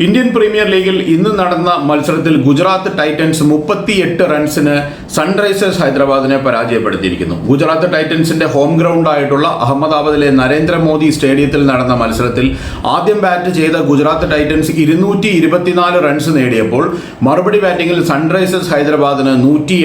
Indian premier ലീഗിൽ ഇന്ന് നടന്ന മത്സരത്തിൽ ഗുജറാത്ത് ടൈറ്റൻസ് മുപ്പത്തിയെട്ട് റൺസിന് സൺറൈസേഴ്സ് ഹൈദരാബാദിനെ പരാജയപ്പെടുത്തിയിരിക്കുന്നു. ഗുജറാത്ത് ടൈറ്റൻസിന്റെ ഹോം ഗ്രൗണ്ട് ആയിട്ടുള്ള അഹമ്മദാബാദിലെ നരേന്ദ്രമോദി സ്റ്റേഡിയത്തിൽ നടന്ന മത്സരത്തിൽ ആദ്യം ബാറ്റ് ചെയ്ത ഗുജറാത്ത് ടൈറ്റൻസ് ഇരുന്നൂറ്റി ഇരുപത്തിനാല് റൺസ് നേടിയപ്പോൾ മറുപടി ബാറ്റിംഗിൽ സൺറൈസേഴ്സ് ഹൈദരാബാദിന് നൂറ്റി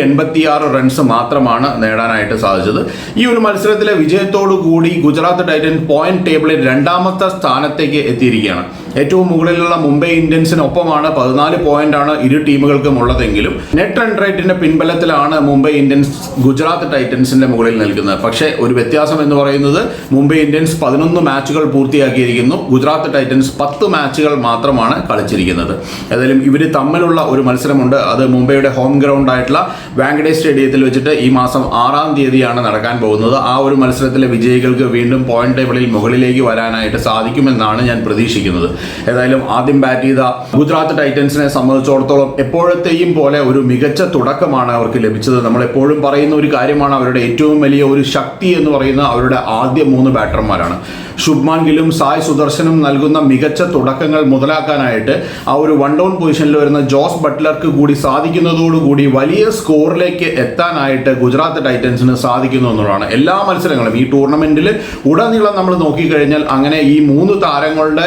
റൺസ് മാത്രമാണ് നേടാനായിട്ട് സാധിച്ചത്. ഈ ഒരു മത്സരത്തിലെ വിജയത്തോടു കൂടി ഗുജറാത്ത് ടൈറ്റൻസ് പോയിന്റ് ടേബിളിൽ രണ്ടാമത്തെ സ്ഥാനത്തേക്ക് എത്തിയിരിക്കുകയാണ്. ഏറ്റവും മുകളിലുള്ള മുംബൈ ഇന്ത്യൻസിനൊപ്പമാണ് പതിനാല് ആണ് ഇരു ടീമുകൾക്കും ഉള്ളതെങ്കിലും നെറ്റ് റൺ റേറ്റിന്റെ പിൻബലത്തിലാണ് മുംബൈ ഇന്ത്യൻസ് ഗുജറാത്ത് ടൈറ്റൻസിന്റെ മുകളിൽ നിൽക്കുന്നത്. പക്ഷേ ഒരു വ്യത്യാസം എന്ന് പറയുന്നത് മുംബൈ ഇന്ത്യൻസ് പതിനൊന്ന് മാച്ചുകൾ പൂർത്തിയാക്കിയിരിക്കുന്നു. ഗുജറാത്ത് ടൈറ്റൻസ് പത്ത് മാച്ചുകൾ മാത്രമാണ് കളിച്ചിരിക്കുന്നത്. ഏതായാലും ഇവർ തമ്മിലുള്ള ഒരു മത്സരമുണ്ട്. അത് മുംബൈയുടെ ഹോം ഗ്രൗണ്ട് ആയിട്ടുള്ള വാങ്കഡേ സ്റ്റേഡിയത്തിൽ വെച്ചിട്ട് ഈ മാസം ആറാം തീയതിയാണ് നടക്കാൻ പോകുന്നത്. ആ ഒരു മത്സരത്തിലെ വിജയികൾക്ക് വീണ്ടും പോയിന്റ് ടേബിളിൽ മുകളിലേക്ക് വരാനായിട്ട് സാധിക്കുമെന്നാണ് ഞാൻ പ്രതീക്ഷിക്കുന്നത്. ഏതായാലും ആദ്യം ബാറ്റ് ചെയ്ത ഗുജറാത്ത് ടൈറ്റൻസിനെ സംബന്ധിച്ചിടത്തോളം എപ്പോഴത്തെയും പോലെ ഒരു മികച്ച തുടക്കമാണ് അവർക്ക് ലഭിച്ചത്. നമ്മൾ എപ്പോഴും പറയുന്ന ഒരു കാര്യമാണ് അവരുടെ ഏറ്റവും വലിയ ഒരു ശക്തി എന്ന് പറയുന്ന അവരുടെ ആദ്യ മൂന്ന് ബാറ്റർമാരാണ് ശുഭ്മാൻ ഗിലും സായ് സുദർശനും നൽകുന്ന മികച്ച തുടക്കങ്ങൾ മുതലാക്കാനായിട്ട് ആ ഒരു വൺ ഡൗൺ പൊസിഷനിൽ വരുന്ന ജോസ് ബട്ട്ലർക്ക് കൂടി സാധിക്കുന്നതോടുകൂടി വലിയ സ്കോറിലേക്ക് എത്താനായിട്ട് ഗുജറാത്ത് ടൈറ്റൻസിന് സാധിക്കുന്നു എന്നുള്ളതാണ്. എല്ലാ മത്സരങ്ങളും ഈ ടൂർണമെന്റിൽ ഉടനീളം നമ്മൾ നോക്കിക്കഴിഞ്ഞാൽ അങ്ങനെ ഈ മൂന്ന് താരങ്ങളുടെ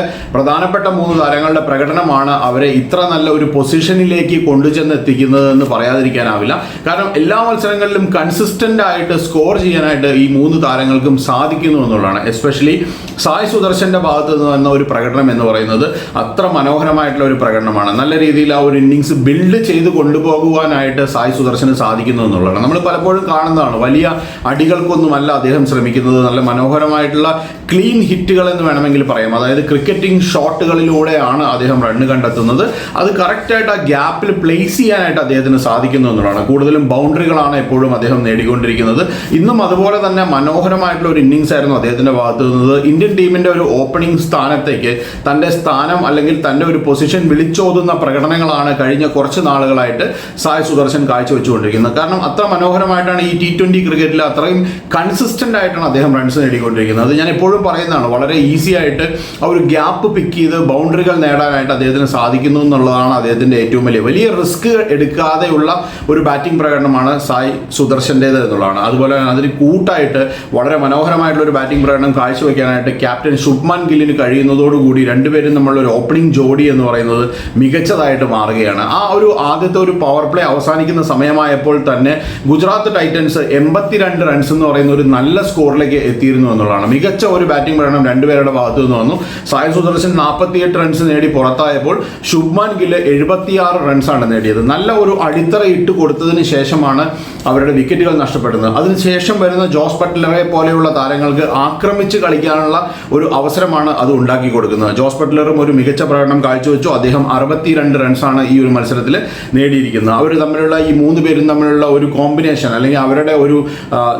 പ്രധാനപ്പെട്ട മൂന്ന് താരങ്ങളുടെ പ്രകടനമാണ് അവരെ ഇത്ര നല്ല ഒരു പൊസിഷനിലേക്ക് കൊണ്ടുചെന്ന് എത്തിക്കുന്നത് എന്ന് പറയാതിരിക്കാനാവില്ല. കാരണം എല്ലാ മത്സരങ്ങളിലും കൺസിസ്റ്റന്റ് ആയിട്ട് സ്കോർ ചെയ്യാനായിട്ട് ഈ മൂന്ന് താരങ്ങൾക്കും സാധിക്കുന്നു എന്നുള്ളതാണ്. എസ്പെഷ്യലി സായ് സുദർശന്റെ ഭാഗത്ത് നിന്ന് വന്ന ഒരു പ്രകടനം എന്ന് പറയുന്നത് അത്ര മനോഹരമായിട്ടുള്ള ഒരു പ്രകടനമാണ്. നല്ല രീതിയിൽ ആ ഒരു ഇന്നിങ്സ് ബിൽഡ് ചെയ്ത് കൊണ്ടുപോകുവാനായിട്ട് സായ് സുദർശന് സാധിക്കുന്നു എന്നുള്ളതാണ്. നമ്മൾ പലപ്പോഴും കാണുന്നതാണ്. വലിയ അടികൾക്കൊന്നുമല്ല അദ്ദേഹം ശ്രമിക്കുന്നത്. നല്ല മനോഹരമായിട്ടുള്ള ക്ലീൻ ഹിറ്റുകൾ എന്ന് വേണമെങ്കിൽ പറയാം. അതായത് ക്രിക്കറ്റിംഗ് ഷോട്ടുകളിലൂടെയാണ് അദ്ദേഹം റണ്ണ് കണ്ടെത്തുന്നത്. അത് കറക്റ്റായിട്ട് ആ ഗ്യാപ്പിൽ പ്ലേസ് ചെയ്യാനായിട്ട് അദ്ദേഹത്തിന് സാധിക്കുന്നു എന്നുള്ളതാണ്. കൂടുതലും ബൗണ്ടറികളാണ് എപ്പോഴും അദ്ദേഹം നേടിക്കൊണ്ടിരിക്കുന്നത്. ഇന്നും അതുപോലെ തന്നെ മനോഹരമായിട്ടുള്ള ഒരു ഇന്നിങ്സ് ആയിരുന്നു അദ്ദേഹത്തിന്റെ ഭാഗത്ത് നിന്നത്. ഇന്ത്യൻ ടീമിന്റെ ഒരു ഓപ്പണിംഗ് സ്ഥാനത്തേക്ക് തന്റെ സ്ഥാനം അല്ലെങ്കിൽ തന്റെ ഒരു പൊസിഷൻ വിളിച്ചോതുന്ന പ്രകടനങ്ങളാണ് കഴിഞ്ഞ കുറച്ച് നാളുകളായിട്ട് സായ് സുദർശൻ കാഴ്ചവെച്ചുകൊണ്ടിരിക്കുന്നത്. കാരണം അത്ര മനോഹരമായിട്ടാണ് ഈ ടി ട്വന്റി ക്രിക്കറ്റിൽ അത്രയും കൺസിസ്റ്റന്റ് ആയിട്ടാണ് അദ്ദേഹം റൺസ് നേടിക്കൊണ്ടിരിക്കുന്നത്. അത് ഞാൻ എപ്പോഴും പറയുന്നതാണ്. വളരെ ഈസി ആയിട്ട് ആ ഒരു ഗ്യാപ്പ് പിക്ക് ചെയ്ത് ബൗണ്ടറികൾ നേടാനായിട്ട് അദ്ദേഹത്തിന് സാധിക്കുന്നു എന്നുള്ളതാണ് അദ്ദേഹത്തിന്റെ ഏറ്റവും വലിയ വലിയ റിസ്ക് എടുക്കാതെയുള്ള ഒരു ബാറ്റിംഗ് പ്രകടനമാണ് സായ് സുദർശന്റേത് എന്നുള്ളതാണ്. അതുപോലെ തന്നെ അതിന് കൂട്ടായിട്ട് വളരെ മനോഹരമായിട്ടുള്ള ഒരു ബാറ്റിംഗ് പ്രകടനം കാഴ്ചവെക്കാനായിട്ട് ക്യാപ്റ്റൻ ശുഭ്മാൻ ഗില്ലിന് കഴിയുന്നതോടുകൂടി രണ്ടുപേരും നമ്മളൊരു ഓപ്പണിംഗ് ജോഡി എന്ന് പറയുന്നത് മികച്ചതായിട്ട് മാറുകയാണ്. ആ ഒരു ആദ്യത്തെ ഒരു പവർ പ്ലേ അവസാനിക്കുന്ന സമയമായപ്പോൾ തന്നെ ഗുജറാത്ത് ടൈറ്റൻസ് എൺപത്തിരണ്ട് റൺസ് എന്ന് പറയുന്ന ഒരു നല്ല സ്കോറിലേക്ക് എത്തിയിരുന്നു എന്നുള്ളതാണ്. മികച്ച ഒരു ബാറ്റിംഗ് പ്രകടനം രണ്ടുപേരുടെ ഭാഗത്തു നിന്ന് വന്നു. സായ് സുദർശൻ നാൽപ്പത്തിയെട്ട് റൺസ് നേടി പുറത്തായപ്പോൾ ശുഭ്മാൻ ഗില്ല് എഴുപത്തിയാറ് റൺസാണ് നേടിയത്. നല്ല ഒരു അടിത്തറ ഇട്ട് കൊടുത്തതിന് ശേഷമാണ് അവരുടെ വിക്കറ്റുകൾ നഷ്ടപ്പെടുന്നത്. അതിനുശേഷം വരുന്ന ജോസ് ബട്ട്ലറെ പോലെയുള്ള താരങ്ങൾക്ക് ആക്രമിച്ച് കളിക്കാനുള്ള ഒരു അവസരമാണ് അത് ഉണ്ടാക്കി കൊടുക്കുന്നത്. ജോസ് ബട്ട്ലറും ഒരു മികച്ച പ്രകടനം കാഴ്ചവെച്ചു. അദ്ദേഹം അറുപത്തിരണ്ട് റൺസാണ് ഈ ഒരു മത്സരത്തിൽ നേടിയിരിക്കുന്നത്. അവർ തമ്മിലുള്ള ഈ മൂന്ന് പേരും തമ്മിലുള്ള ഒരു കോമ്പിനേഷൻ അല്ലെങ്കിൽ അവരുടെ ഒരു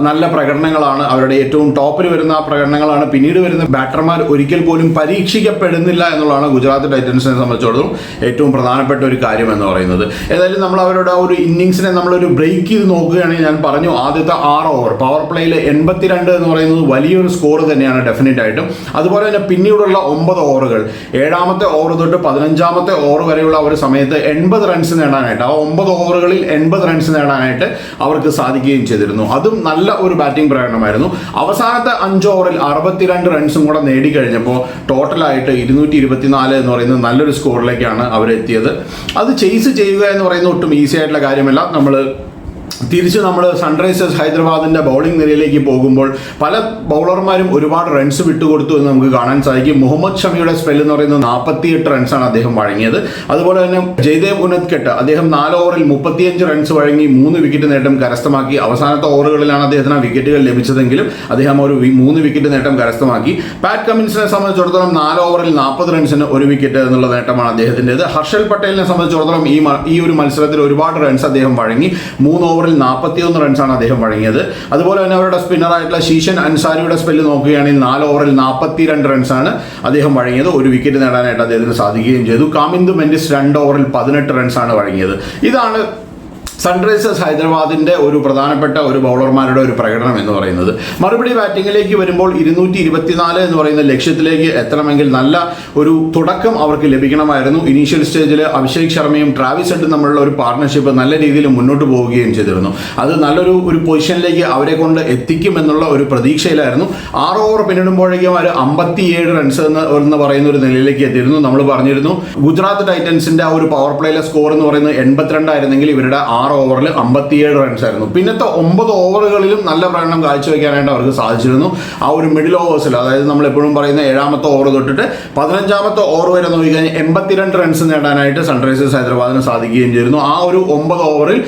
നല്ല പ്രകടനങ്ങളാണ് അവരുടെ ഏറ്റവും ടോപ്പിൽ വരുന്ന പ്രകടനങ്ങളാണ്. പിന്നീട് വരുന്ന ബാറ്റർമാർ ഒരിക്കൽ പോലും പരീക്ഷിക്കപ്പെടുന്നില്ല എന്നുള്ളതാണ് ഗുജറാത്ത് ടൈറ്റൻസിനെ സംബന്ധിച്ചിടത്തോളം ഏറ്റവും പ്രധാനപ്പെട്ട ഒരു കാര്യം എന്ന് പറയുന്നത്. ഏതായാലും നമ്മൾ അവരുടെ ഒരു ഇന്നിങ്സിനെ നമ്മളൊരു ബ്രേക്ക് ചെയ്ത് നോക്കുകയാണെങ്കിൽ ഞാൻ പറഞ്ഞു ആദ്യത്തെ ആറ് ഓവർ പവർ പ്ലേയിൽ എൺപത്തിരണ്ട് എന്ന് പറയുന്നത് വലിയൊരു സ്കോർ തന്നെയാണ് ഡെഫിനറ്റ് ആയിട്ടും. അതുപോലെ തന്നെ പിന്നീടുള്ള ഒമ്പത് ഓവറുകൾ ഏഴാമത്തെ ഓവർ തൊട്ട് പതിനഞ്ചാമത്തെ ഓവർ വരെയുള്ള ഒരു സമയത്ത് എൺപത് റൺസ് നേടാനായിട്ട് ആ ഒമ്പത് ഓവറുകളിൽ എൺപത് റൺസ് നേടാനായിട്ട് അവർക്ക് സാധിക്കുകയും ചെയ്തിരുന്നു. അതും നല്ല ഒരു ബാറ്റിംഗ് പ്രകടനമായിരുന്നു. അവസാനത്തെ അഞ്ച് ഓവറിൽ അറുപത്തിരണ്ട് റൺസും കൂടെ നേടിക്കഴിഞ്ഞപ്പോൾ ടോട്ടലായിട്ട് ഇരുന്നൂറ്റി ഇരുപത്തിനാല് എന്ന് പറയുന്നത് നല്ലൊരു സ്കോറിലേക്കാണ് അവരെത്തിയത്. അത് ചെയ്സ് ചെയ്യുക എന്ന് പറയുന്ന ഒട്ടും ഈസി ആയിട്ടുള്ള കാര്യമല്ല. നമ്മൾ തിരിച്ച് നമ്മൾ സൺറൈസേഴ്സ് ഹൈദരാബാദിന്റെ ബൗളിംഗ് നിരയിലേക്ക് പോകുമ്പോൾ പല ബൗളർമാരും ഒരുപാട് റൺസ് വിട്ടുകൊടുത്തു എന്ന് നമുക്ക് കാണാൻ സാധിക്കും. മുഹമ്മദ് ഷമിയുടെ സ്പെൽ എന്ന് പറയുന്നത് നാൽപ്പത്തിയെട്ട് റൺസാണ് അദ്ദേഹം വഴങ്ങിയത്. അതുപോലെ തന്നെ ജയ്ദേവ് ഉനത്കെട്ട് അദ്ദേഹം നാല് ഓവറിൽ മുപ്പത്തിയഞ്ച് റൺസ് വഴങ്ങി മൂന്ന് വിക്കറ്റ് നേട്ടം കരസ്ഥമാക്കി. അവസാനത്തെ ഓവറുകളിലാണ് അദ്ദേഹത്തിന് വിക്കറ്റുകൾ ലഭിച്ചതെങ്കിലും അദ്ദേഹം ഒരു മൂന്ന് വിക്കറ്റ് നേട്ടം കരസ്ഥമാക്കി. പാറ്റ് കമ്മിൻസിനെ സംബന്ധിച്ചിടത്തോളം നാല് ഓവറിൽ നാൽപ്പത് റൺസിന് ഒരു വിക്കറ്റ് എന്നുള്ള നേട്ടമാണ് അദ്ദേഹത്തിന്റെത്. ഹർഷൽ പട്ടേലിനെ സംബന്ധിച്ചിടത്തോളം ഈ ഈ ഒരു മത്സരത്തിൽ ഒരുപാട് റൺസ് അദ്ദേഹം വഴങ്ങി. മൂന്ന് ഓവറിൽ നാൽപ്പത്തിയൊന്ന് റൺസാണ് അദ്ദേഹം വഴങ്ങിയത്. അതുപോലെ തന്നെ അവരുടെ സ്പിന്നറായിട്ടുള്ള ശീഷൻ അൻസാരിയുടെ സ്പെല്ല് നോക്കുകയാണെങ്കിൽ നാല് ഓവറിൽ നാൽപ്പത്തിരണ്ട് റൺസാണ് അദ്ദേഹം വഴങ്ങിയത്. ഒരു വിക്കറ്റ് നേടാനായിട്ട് അദ്ദേഹത്തിന് സാധിക്കുകയും ചെയ്തു. കാമിന്ദു മെൻഡിസ് രണ്ട് ഓവറിൽ പതിനെട്ട് റൺസാണ് വഴങ്ങിയത്. ഇതാണ് സൺറൈസേഴ്സ് ഹൈദരാബാദിന്റെ ഒരു പ്രധാനപ്പെട്ട ഒരു ബൗളർമാരുടെ ഒരു പ്രകടനം എന്ന് പറയുന്നത്. മറുപടി ബാറ്റിംഗിലേക്ക് വരുമ്പോൾ ഇരുന്നൂറ്റി ഇരുപത്തിനാല് എന്ന് പറയുന്ന ലക്ഷ്യത്തിലേക്ക് എത്തണമെങ്കിൽ നല്ല ഒരു തുടക്കം അവർക്ക് ലഭിക്കണമായിരുന്നു. ഇനീഷ്യൽ സ്റ്റേജിൽ അഭിഷേക് ശർമ്മയും ട്രാവിസ് ഹെഡും തമ്മിലുള്ള ഒരു പാർട്ണർഷിപ്പ് നല്ല രീതിയിൽ മുന്നോട്ട് പോവുകയും ചെയ്തിരുന്നു. അത് നല്ലൊരു ഒരു പൊസിഷനിലേക്ക് അവരെ കൊണ്ട് എത്തിക്കും എന്നുള്ള ഒരു പ്രതീക്ഷയിലായിരുന്നു. ആറ് ഓവർ പിന്നിടുമ്പോഴേക്കും അവർ അമ്പത്തിയേഴ് റൺസ് എന്ന് പറയുന്ന ഒരു നിലയിലേക്ക് എത്തിയിരുന്നു. നമ്മൾ പറഞ്ഞിരുന്നു ഗുജറാത്ത് ടൈറ്റൻസിന്റെ ആ ഒരു പവർ പ്ലേയിലെ സ്കോർ എന്ന് പറയുന്നത് എൺപത്തിരണ്ടായിരുന്നെങ്കിൽ ഇവരുടെ ആറ് ഓവറിൽ അമ്പത്തിയേഴ് റൺസ് ആയിരുന്നു. പിന്നത്തെ ഒമ്പത് ഓവറുകളിലും നല്ല പ്രകടനം കാഴ്ചവെക്കാനായിട്ട് അവർക്ക് സാധിച്ചിരുന്നു. ആ ഒരു മിഡിൽ ഓവേഴ്സിൽ അതായത് നമ്മൾ എപ്പോഴും പറയുന്ന ഏഴാമത്തെ ഓവർ തൊട്ടിട്ട് പതിനഞ്ചാമത്തെ ഓവർ വരെ നോക്കിക്കഴിഞ്ഞാൽ എൺപത്തിരണ്ട് റൺസ് നേടാനായിട്ട് സൺറൈസേഴ്സ് ഹൈദരാബാദിന് സാധിക്കുകയും ചെയ്തിരുന്നു. ആ ഒരു ഒമ്പത് ഓവറിൽ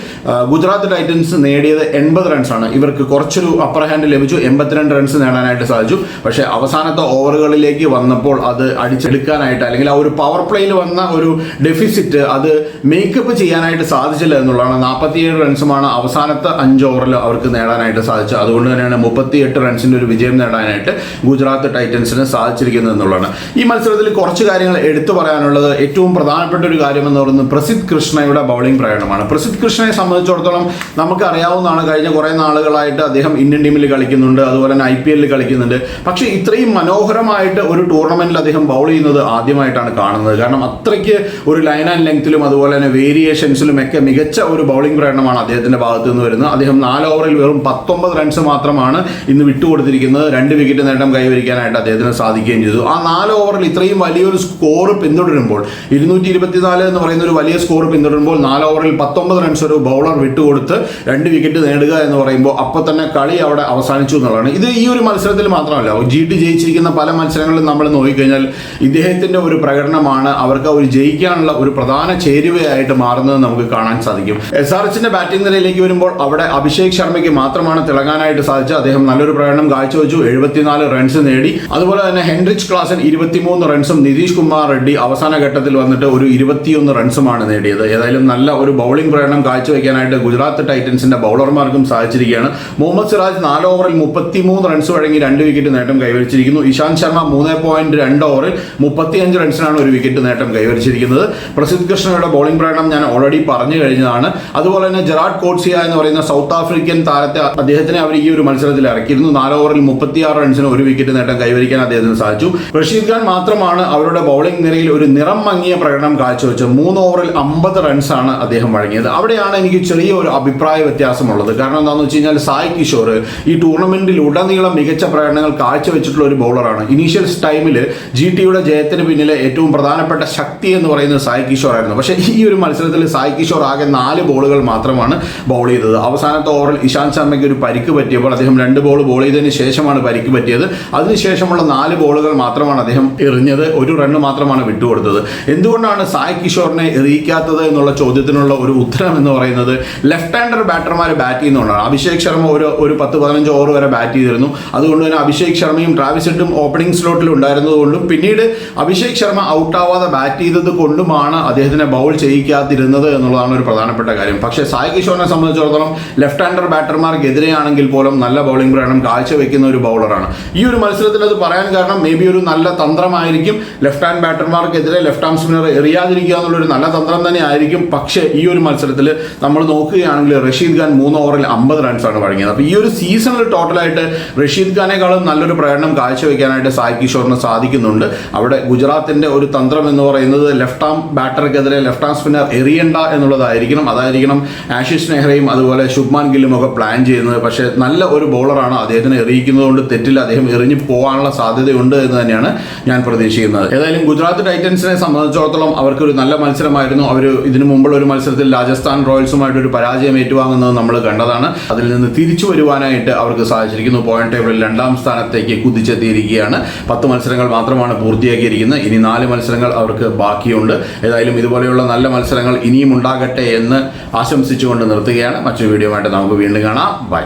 ഗുജറാത്ത് ടൈറ്റൻസ് നേടിയത് എൺപത് റൺസാണ് ഇവർക്ക് കുറച്ചൊരു അപ്പർ ഹാൻഡ് ലഭിച്ചു. എൺപത്തിരണ്ട് റൺസ് നേടാനായിട്ട് സാധിച്ചു. പക്ഷേ അവസാനത്തെ ഓവറുകളിലേക്ക് വന്നപ്പോൾ അത് അടിച്ചെടുക്കാനായിട്ട് അല്ലെങ്കിൽ ആ ഒരു പവർ പ്ലേയിൽ വന്ന ഒരു ഡെഫിസിറ്റ് അത് മേക്കപ്പ് ചെയ്യാനായിട്ട് സാധിച്ചില്ല എന്നുള്ളതാണ് നാൽപ്പത്തിയേഴ് റൺസുമാണ് അവസാനത്തെ അഞ്ച് ഓവറിൽ അവർക്ക് നേടാനായിട്ട് സാധിച്ചത്. അതുകൊണ്ട് തന്നെയാണ് മുപ്പത്തിയെട്ട് റൺസിന്റെ ഒരു വിജയം നേടാനായിട്ട് ഗുജറാത്ത് ടൈറ്റൻസിന് സാധിച്ചിരിക്കുന്നത് എന്നുള്ളതാണ്. ഈ മത്സരത്തിൽ കുറച്ച് കാര്യങ്ങൾ എടുത്തു പറയാനുള്ളത് ഏറ്റവും പ്രധാനപ്പെട്ട ഒരു കാര്യം എന്ന് പറയുന്നത് പ്രസിദ്ധ് കൃഷ്ണയുടെ ബൗളിംഗ് പ്രകടനമാണ്. പ്രസിദ് കൃഷ്ണയെ സംബന്ധിച്ചിടത്തോളം നമുക്ക് അറിയാവുന്നതാണ് കഴിഞ്ഞ കുറേ നാളുകളായിട്ട് അദ്ദേഹം ഇന്ത്യൻ ടീമിൽ കളിക്കുന്നുണ്ട് അതുപോലെ തന്നെ ഐ പി എല്ലിൽ കളിക്കുന്നുണ്ട്. പക്ഷേ ഇത്രയും മനോഹരമായിട്ട് ഒരു ടൂർണമെന്റിൽ അദ്ദേഹം ബൗൾ ചെയ്യുന്നത് ആദ്യമായിട്ടാണ് കാണുന്നത്. കാരണം അത്രയ്ക്ക് ഒരു ലൈൻ ആൻഡ് ലെങ്ത്തിലും അതുപോലെ തന്നെ വേരിയേഷൻസിലും ഒക്കെ മികച്ച ഒരു ബൗളിംഗ് പ്രകടനമാണ് അദ്ദേഹത്തിന്റെ ഭാഗത്ത് നിന്ന് വരുന്നത്. അദ്ദേഹം നാല് ഓവറിൽ വെറും പത്തൊമ്പത് റൺസ് മാത്രമാണ് ഇന്ന് വിട്ടുകൊടുത്തിരിക്കുന്നത്. രണ്ട് വിക്കറ്റ് നേട്ടം കൈവരിക്കാനായിട്ട് അദ്ദേഹത്തിന് സാധിക്കുകയും ചെയ്തു. ആ നാല് ഓവറിൽ ഇത്രയും വലിയൊരു സ്കോർ പിന്തുടരുമ്പോൾ ഇരുന്നൂറ്റി ഇരുപത്തിനാല് എന്ന് പറയുന്ന ഒരു വലിയ സ്കോർ പിന്തുടരുമ്പോൾ നാല് ഓവറിൽ പത്തൊമ്പത് റൺസ് ഒരു ബൗളർ വിട്ടുകൊടുത്ത് രണ്ട് വിക്കറ്റ് നേടുക എന്ന് പറയുമ്പോൾ അപ്പോൾ തന്നെ കളി അവിടെ അവസാനിച്ചു എന്നുള്ളതാണ്. ഇത് ഈ ഒരു മത്സരത്തിൽ മാത്രമല്ല ജി ടി ജയിച്ചിരിക്കുന്ന പല മത്സരങ്ങളിലും നമ്മൾ നോക്കിക്കഴിഞ്ഞാൽ ഇദ്ദേഹത്തിന്റെ ഒരു പ്രകടനമാണ് അവർക്ക് ഒരു ജയിക്കാനുള്ള ഒരു പ്രധാന ചേരുവയായിട്ട് മാറുന്നത് നമുക്ക് കാണാൻ സാധിക്കും. എസ് ആർ എച്ചിന്റെ ബാറ്റിംഗ് നിലയിലേക്ക് വരുമ്പോൾ അവിടെ അഭിഷേക് ശർമ്മയ്ക്ക് മാത്രമാണ് തിളങ്ങാനായിട്ട് സാധിച്ചത്. അദ്ദേഹം നല്ലൊരു പ്രകടനം കാഴ്ചവെച്ചു. എഴുപത്തിനാല് റൺസ് നേടി. അതുപോലെ തന്നെ ഹെൻറിച്ച് ക്ലാസൻ ഇരുപത്തിമൂന്ന് റൺസും നിതീഷ് കുമാർ റെഡ്ഡി അവസാന ഘട്ടത്തിൽ വന്നിട്ട് ഒരു ഇരുപത്തിയൊന്ന് റൺസുമാണ് നേടിയത്. ഏതായാലും നല്ല ഒരു ബൗളിംഗ് പ്രകടനം കാഴ്ചവെക്കാനായിട്ട് ഗുജറാത്ത് ടൈറ്റൻസിന്റെ ബൗളർമാർക്കും സാധിച്ചിരിക്കുകയാണ്. മുഹമ്മദ് സിറാജ് നാല് ഓവറിൽ മുപ്പത്തിമൂന്ന് റൺസ് വഴങ്ങി രണ്ട് വിക്കറ്റ് നേട്ടം കൈവരിച്ചിരിക്കുന്നു. ഇഷാന്ത് ശർമ്മ മൂന്ന് പോയിന്റ് രണ്ട് ഓവറിൽ മുപ്പത്തിയഞ്ച് റൺസിനാണ് ഒരു വിക്കറ്റ് നേട്ടം കൈവരിച്ചിരിക്കുന്നത്. പ്രസിദ്ധ് കൃഷ്ണയുടെ ബോളിംഗ് പ്രകടനം ഞാൻ ഓൾറെഡി പറഞ്ഞു കഴിഞ്ഞതാണ്. അതുപോലെ തന്നെ ജെറാഡ് കോട്സിയ എന്ന് പറയുന്ന സൗത്ത് ആഫ്രിക്കൻ താരത്തെ അദ്ദേഹത്തിനെ അവർ ഈ ഒരു മത്സരത്തിൽ ഇറക്കിയിരുന്നു. നാല് ഓവറിൽ മുപ്പത്തിയാറ് റൺസിന് ഒരു വിക്കറ്റ് നേട്ടം കൈവരിക്കാൻ അദ്ദേഹത്തിന് സാധിച്ചു. റഷീദ് ഖാൻ മാത്രമാണ് അവരുടെ ബൗളിംഗ് നിരയിൽ ഒരു നിറം മങ്ങിയ പ്രകടനം കാഴ്ചവെച്ചത്. മൂന്ന് ഓവറിൽ അമ്പത് റൺസാണ് അദ്ദേഹം വഴങ്ങിയത്. അവിടെയാണ് എനിക്ക് ചെറിയ ഒരു അഭിപ്രായ വ്യത്യാസമുള്ളത്. കാരണം എന്താണെന്ന് വെച്ച് കഴിഞ്ഞാൽ സായ് കിഷോർ ഈ ടൂർണമെന്റിൽ ഉടനീളം മികച്ച പ്രകടനങ്ങൾ കാഴ്ചവെച്ചിട്ടുള്ള ഒരു ബൗളറാണ് ഇനീഷ്യൽ ടൈമിൽ ജി ടിയുടെ ജയത്തിന് പിന്നിലെ ഏറ്റവും പ്രധാനപ്പെട്ട ശക്തി എന്ന് പറയുന്നത് സായ് കിഷോർ ആയിരുന്നു പക്ഷേ ഈ ഒരു മത്സരത്തിൽ സായ് കിഷോർ ആകെ നാല് ബോളുകൾ മാത്രമാണ് ബൗൾ ചെയ്തത്. അവസാനത്തെ ഓവറിൽ ഇഷാന്ത് ശർമ്മയ്ക്ക് ഒരു പരിക്ക് പറ്റിയപ്പോൾ അദ്ദേഹം രണ്ട് ബോൾ ബോൾ ചെയ്തതിന് ശേഷമാണ് പരിക്ക് പറ്റിയത്. അതിനുശേഷമുള്ള നാല് ബോളുകൾ മാത്രമാണ് അദ്ദേഹം എറിഞ്ഞത്. ഒരു റണ്ണ് മാത്രമാണ് വിട്ടുകൊടുത്തത്. എന്തുകൊണ്ടാണ് സായ് കിഷോറിനെ എറിയിക്കാത്തത് എന്നുള്ള ചോദ്യത്തിനുള്ള ഒരു ഉത്തരം എന്ന് പറയുന്നത്? ലെഫ്റ്റ് ഹാൻഡർ ബാറ്റർമാർ ബാറ്റ് ചെയ്യുന്നതുകൊണ്ടാണ്. അഭിഷേക് ശർമ്മ ഒരു ഒരു പത്ത് പതിനഞ്ച് ഓവർ വരെ ബാറ്റ് ചെയ്തിരുന്നു. അതുകൊണ്ട് തന്നെ അഭിഷേക് ശർമ്മയും ട്രാവിസ് ഓപ്പണിംഗ് സ്ലോട്ടിൽ ഉണ്ടായിരുന്നതുകൊണ്ടും പിന്നീട് അഭിഷേക് ശർമ്മ ഔട്ടാവാതെ ബാറ്റ് ചെയ്തത് കൊണ്ടുമാണ് അദ്ദേഹത്തിനെ ബൗൾ ചെയ്യിക്കാതിരുന്നത് എന്നുള്ളതാണ് ഒരു പ്രധാനപ്പെട്ട കാര്യം. പക്ഷേ സായ് കിഷോറിനെ സംബന്ധിച്ചിടത്തോളം ലെഫ്റ്റ് ഹാൻഡർ ബാറ്റർമാർക്ക് എതിരെയാണെങ്കിൽ പോലും നല്ല ബൗളിംഗ് പ്രകടനം കാഴ്ചവെക്കുന്ന ഒരു ബൗളറാണ് ഈ ഒരു മത്സരത്തിൽ അത് പറയാൻ കാരണം മേ ബി ഒരു നല്ല തന്ത്രമായിരിക്കും. ലെഫ്റ്റ് ഹാൻഡ് ബാറ്റർമാർക്കെതിരെ ലെഫ്റ്റ് ആം സ്പിന്നർ എറിയാതിരിക്കുക എന്നുള്ളൊരു നല്ല തന്ത്രം തന്നെ ആയിരിക്കും. പക്ഷേ ഈ ഒരു മത്സരത്തിൽ നമ്മൾ നോക്കുകയാണെങ്കിൽ റഷീദ് ഖാൻ മൂന്ന് ഓവറിൽ അമ്പത് റൺസാണ് വഴങ്ങിയത്. അപ്പോൾ ഈ ഒരു സീസണിൽ ടോട്ടലായിട്ട് റഷീദ് ഖാനേക്കാളും നല്ലൊരു പ്രകടനം കാഴ്ചവെക്കാനായിട്ട് സായ് കിഷോറിന് സാധിക്കുന്നുണ്ട്. അവിടെ ഗുജറാത്തിന്റെ ഒരു തന്ത്രം എന്ന് പറയുന്നത് ലെഫ്റ്റ് ആം ബാറ്റർക്കെതിരെ ലെഫ്റ്റ് ആം സ്പിന്നർ എറിയണ്ട എന്നുള്ളതായിരിക്കണം. അതായിരിക്കണം ആഷിഷ് നെഹ്റയും അതുപോലെ ശുഭ്മാൻ ഗില്ലും ഒക്കെ പ്ലാൻ ചെയ്യുന്നത്. പക്ഷേ നല്ല ഒരു ബോളറാണ് അദ്ദേഹത്തിന് എറിയിക്കുന്നതുകൊണ്ട് തെറ്റില്ല. അദ്ദേഹം എറിഞ്ഞു പോകാനുള്ള സാധ്യതയുണ്ട് എന്ന് തന്നെയാണ് ഞാൻ പ്രതീക്ഷിക്കുന്നത്. ഏതായാലും ഗുജറാത്ത് ടൈറ്റൻസിനെ സംബന്ധിച്ചിടത്തോളം അവർക്കൊരു നല്ല മത്സരമായിരുന്നു. അവർ ഇതിനു മുമ്പുള്ള ഒരു മത്സരത്തിൽ രാജസ്ഥാൻ റോയൽസുമായിട്ട് ഒരു പരാജയം ഏറ്റുവാങ്ങുന്നത് നമ്മൾ കണ്ടതാണ്. അതിൽ നിന്ന് തിരിച്ചു വരുവാനായിട്ട് അവർക്ക് സാധിച്ചിരിക്കുന്നു. പോയിന്റ് ടേബിളിൽ രണ്ടാം സ്ഥാനത്തേക്ക് കുതിച്ചെത്തിയിരിക്കുകയാണ്. പത്ത് മത്സരങ്ങൾ മാത്രമാണ് പൂർത്തിയാക്കിയിരിക്കുന്നത്. ഇനി നാല് മത്സരങ്ങൾ അവർക്ക് ബാക്കിയുണ്ട്. ഏതായാലും ഇതുപോലെയുള്ള നല്ല മത്സരങ്ങൾ ഇനിയും ഉണ്ടാകട്ടെ എന്ന് ആശംസിച്ചുകൊണ്ട് നിർത്തുകയാണ്. മറ്റൊരു വീഡിയോ ആയിട്ട് നമുക്ക് വീണ്ടും കാണാം. ബൈ